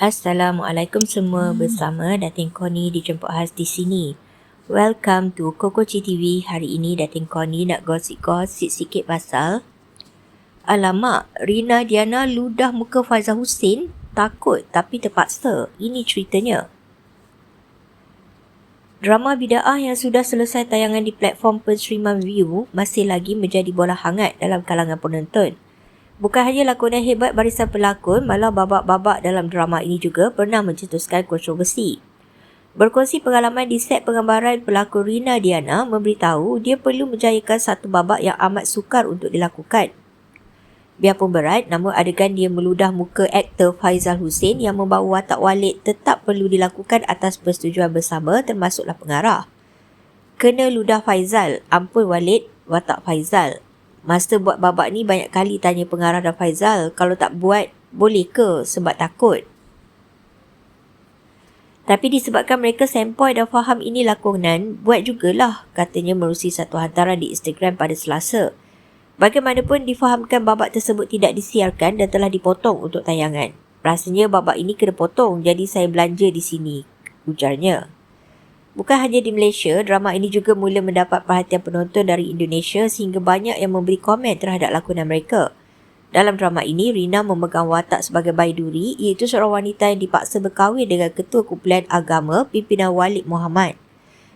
Assalamualaikum semua bersama Datin Koni dijemput khas di sini. Welcome to Koko TV. Hari ini Datin Koni nak gosip-gosip sikit pasal Alamak, Rina Diana ludah muka Faizal Hussein takut tapi terpaksa. Ini ceritanya. Drama Bida'ah yang sudah selesai tayangan di platform penerimaan view masih lagi menjadi bola hangat dalam kalangan penonton. Bukan hanya lakonan hebat barisan pelakon, malah babak-babak dalam drama ini juga pernah mencetuskan kontroversi. Berkongsi pengalaman di set penggambaran pelakon Rina Diana memberitahu dia perlu menjayakan satu babak yang amat sukar untuk dilakukan. Biarpun berat, namun adegan dia meludah muka aktor Faizal Hussein yang membawa watak Walid tetap perlu dilakukan atas persetujuan bersama termasuklah pengarah. Kena ludah Faizal, ampun Walid, watak Faizal. Master buat babak ni banyak kali tanya pengarah dan Faizal kalau tak buat boleh ke sebab takut. Tapi disebabkan mereka sempoi dan faham ini lakonan, buat jugalah katanya merusi satu hantaran di Instagram pada Selasa. Bagaimanapun difahamkan babak tersebut tidak disiarkan dan telah dipotong untuk tayangan. Rasanya babak ini kena potong jadi saya belanja di sini, ujarnya. Bukan hanya di Malaysia, drama ini juga mula mendapat perhatian penonton dari Indonesia sehingga banyak yang memberi komen terhadap lakonan mereka. Dalam drama ini, Rina memegang watak sebagai Baiduri iaitu seorang wanita yang dipaksa berkahwin dengan ketua kumpulan agama pimpinan Walid Muhammad.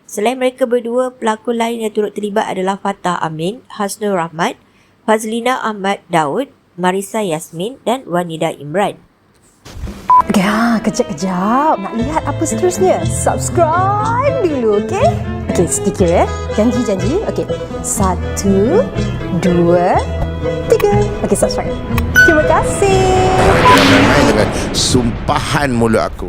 Selain mereka berdua, pelakon lain yang turut terlibat adalah Fatah Amin, Hasnul Rahmat, Fazlina Ahmad Daud, Marisa Yasmin dan Wanida Imran. Ya, kejap-kejap. Nak lihat apa seterusnya? Subscribe dulu, okey? Okey, sedikit ya. Janji-janji. Okey. Satu, dua, tiga. Okey, subscribe. Terima kasih. Dengan sumpahan mulut aku.